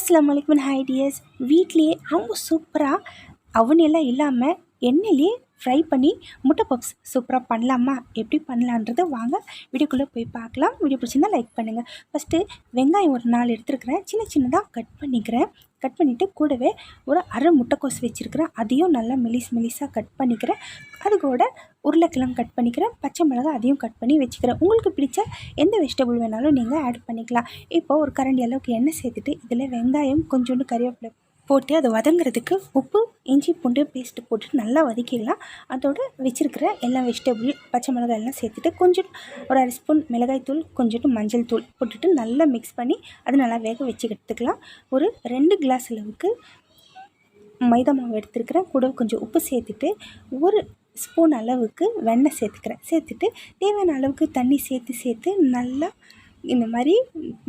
அஸ்லாம் வலைக்கும் வீட்லேயே ரொம்ப சூப்பராக அவனெல்லாம் இல்லாமல் எண்ணெயிலே ஃப்ரை பண்ணி முட்டை பப்ஸ் சூப்பராக பண்ணலாமா? எப்படி பண்ணலான்றது வாங்க வீடியோக்குள்ளே போய் பார்க்கலாம். வீடியோ பிடிச்சிருந்தா லைக் பண்ணுங்கள் ஃபஸ்ட்டு வெங்காயம் ஒரு நாலு எடுத்துருக்கிறேன். சின்ன சின்னதாக கட் பண்ணிக்கிறேன். கட் பண்ணிவிட்டு கூடவே ஒரு அரை முட்டைக்கோஸ் வச்சுருக்கிறேன். அதையும் நல்லா மெலிஸ் மெலிஸாக கட் பண்ணிக்கிறேன். அது கூட உருளைக்கிழங்கு கட் பண்ணிக்கிறேன். பச்சை மிளகா அதையும் கட் பண்ணி வச்சுக்கிறேன். உங்களுக்கு பிடிச்ச எந்த வெஜிடபிள் வேணாலும் நீங்கள் ஆட் பண்ணிக்கலாம். இப்போ ஒரு கரண்டி அளவுக்கு எண்ணெய் சேர்த்துட்டு இதில் வெங்காயம் கொஞ்சோண்டு கறிவேப்பிலை போட்டு அதை வதங்குறதுக்கு உப்பு இஞ்சி பூண்டு பேஸ்ட்டு போட்டு நல்லா வதக்கிடலாம். அதோட வச்சுருக்கிற எல்லா வெஜிடபிள் பச்சை மிளகாய் எல்லாம் சேர்த்துட்டு கொஞ்சம் ஒரு அரை ஸ்பூன் மிளகாய் தூள் கொஞ்சோண்டு மஞ்சள் தூள் போட்டுட்டு நல்லா மிக்ஸ் பண்ணி அது நல்லா வேக வச்சுக்கிட்டுக்கலாம். ஒரு ரெண்டு கிளாஸ் அளவுக்கு மைதா மாவு எடுத்துருக்கிறேன் கூட கொஞ்சம் உப்பு சேர்த்துட்டு ஒரு ஸ்பூன் அளவுக்கு வெண்ணெய் சேர்த்துக்கிறேன். சேர்த்துட்டு தேவையான அளவுக்கு தண்ணி சேர்த்து சேர்த்து நல்லா இந்த மாதிரி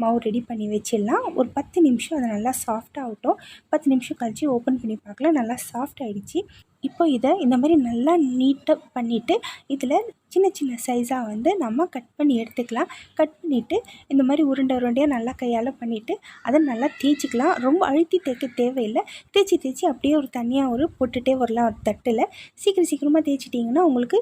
மாவு ரெடி பண்ணி வச்சிடலாம். ஒரு பத்து நிமிஷம் அது நல்லா சாஃப்டாகட்டும் பத்து நிமிஷம் கழித்து ஓப்பன் பண்ணி பார்க்கலாம். நல்லா சாஃப்ட் ஆகிடுச்சி இப்போ இதை இந்த மாதிரி நல்லா நீட்டாக பண்ணிவிட்டு இதில் சின்ன சின்ன சைஸாக வந்து நம்ம கட் பண்ணி எடுத்துக்கலாம். கட் பண்ணிவிட்டு இந்த மாதிரி உருண்டை உருண்டையாக நல்லா கையால் பண்ணிவிட்டு அதை நல்லா தேய்ச்சிக்கலாம். ரொம்ப அழுத்தி தேய்க்க தேவையில்லை. தேய்ச்சி தேய்ச்சி அப்படியே ஒரு தனியாக ஒரு போட்டுகிட்டே வரலாம் தட்டில். சீக்கிரம் சீக்கிரமாக தேய்ச்சிட்டிங்கன்னா உங்களுக்கு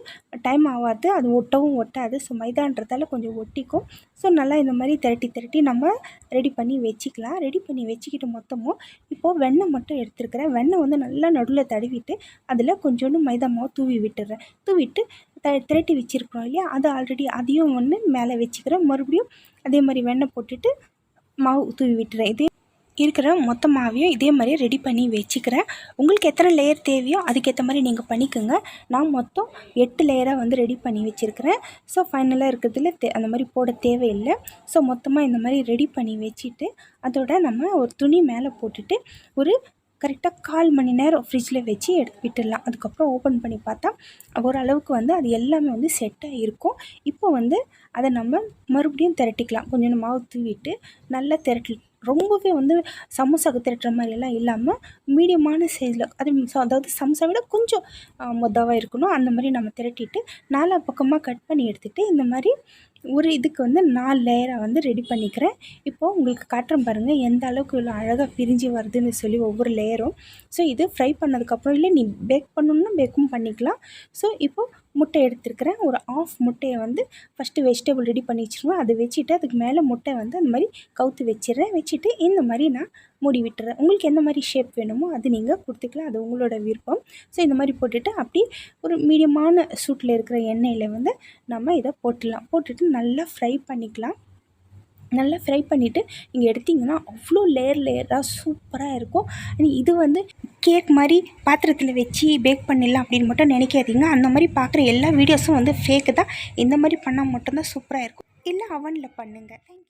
டைம் ஆகாது. அது ஒட்டவும் ஒட்டாது. ஸோ மைதான்றதால கொஞ்சம் ஒட்டிக்கும். ஸோ நல்லா இந்த மாதிரி திரட்டி திரட்டி நம்ம ரெடி பண்ணி வச்சுக்கலாம். ரெடி பண்ணி வச்சுக்கிட்டு மொத்தமும் இப்போது வெண்ணெய் மட்டும் எடுத்துருக்கிறேன். வெண்ணெய் வந்து நல்லா நடுவில் தடவிட்டு அதில் கொஞ்சோண்டு மைதா மாவு தூவி விட்டுறேன். தூவிட்டு த திரட்டி வச்சுருக்குறோம் இல்லையா? அது ஆல்ரெடி அதையும் ஒன்று மேலே வச்சுக்கிறேன். மறுபடியும் அதே மாதிரி வெண்ணெய் போட்டுட்டு மாவு தூவி விட்டுறேன். இதே இருக்கிற மொத்த மாவையும் இதே மாதிரி ரெடி பண்ணி வச்சுக்கிறேன். உங்களுக்கு எத்தனை லேயர் தேவையோ அதுக்கேற்ற மாதிரி நீங்கள் பண்ணிக்கோங்க. நான் மொத்தம் எட்டு லேயராக வந்து ரெடி பண்ணி வச்சுருக்கிறேன். ஸோ ஃபைனலாக இருக்கிறதுல தே அந்த மாதிரி போட தேவையில்லை. ஸோ மொத்தமாக இந்த மாதிரி ரெடி பண்ணி வச்சுட்டு அதோட நம்ம ஒரு துணி மேலே போட்டுட்டு ஒரு கரெக்டாக கால் மணி நேரம் ஃப்ரிட்ஜில் வச்சு எடுத்து விட்டுடலாம். அதுக்கப்புறம் ஓப்பன் பண்ணி பார்த்தா ஓரளவுக்கு வந்து அது எல்லாமே வந்து செட்டாக இருக்கும். இப்போ வந்து அதை நம்ம மறுபடியும் திரட்டிக்கலாம். கொஞ்சம் மாவு தூவிட்டு நல்லா திரட்டி ரொம்பவே வந்து சமோசாவுக்கு திரட்டுற மாதிரியெல்லாம் இல்லாமல் மீடியமான சைஸில் அது அதாவது சமோசா விட கொஞ்சம் மொதவாக இருக்கணும். அந்த மாதிரி நம்ம திரட்டிட்டு நாலா பக்கமாக கட் பண்ணி எடுத்துகிட்டு இந்த மாதிரி ஒரு இதுக்கு வந்து நாலு லேயராக வந்து ரெடி பண்ணிக்கிறேன். இப்போது உங்களுக்கு காட்டுறேன் பாருங்கள் எந்த அளவுக்கு இவ்வளோ அழகாக பிரிஞ்சு வருதுன்னு சொல்லி ஒவ்வொரு லேயரும் ஸோ இது ஃப்ரை பண்ணதுக்கப்புறம் இல்லை நீ பேக் பண்ணணுன்னா பேக்கும் பண்ணிக்கலாம். ஸோ இப்போது முட்டை எடுத்துருக்கிறேன். ஒரு ஆஃப் முட்டையை வந்து ஃபஸ்ட்டு வெஜிடபிள் ரெடி பண்ணி வச்சுருவேன். அதை வச்சுட்டு அதுக்கு மேலே முட்டை வந்து அந்த மாதிரி கவுத்து வச்சிடுறேன். வச்சுட்டு இந்த மாதிரி நான் மூடி விட்டுறேன். உங்களுக்கு எந்த மாதிரி ஷேப் வேணுமோ அது நீங்கள் கொடுத்துக்கலாம். அது உங்களோட விருப்பம். ஸோ இந்த மாதிரி போட்டுட்டு அப்படி ஒரு மீடியமான சூட்டில் இருக்கிற எண்ணெயில் வந்து நம்ம இதை போட்டுடலாம். போட்டுட்டு நல்லா ஃப்ரை பண்ணிக்கலாம். நல்லா ஃப்ரை பண்ணிவிட்டு நீங்கள் எடுத்திங்கன்னா அவ்வளோ லேயர் லேயராக சூப்பராக இருக்கும். இது வந்து கேக் மாதிரி பாத்திரத்தில் வச்சு பேக் பண்ணிடலாம் அப்படின்னு மட்டும் நினைக்காதீங்க. அந்த மாதிரி பார்க்குற எல்லா வீடியோஸும் வந்து ஃபேக்கு தான். இந்த மாதிரி பண்ணால் மட்டும்தான் சூப்பராக இருக்கும். இல்லை அவனில் பண்ணுங்கள் தேங்க்யூ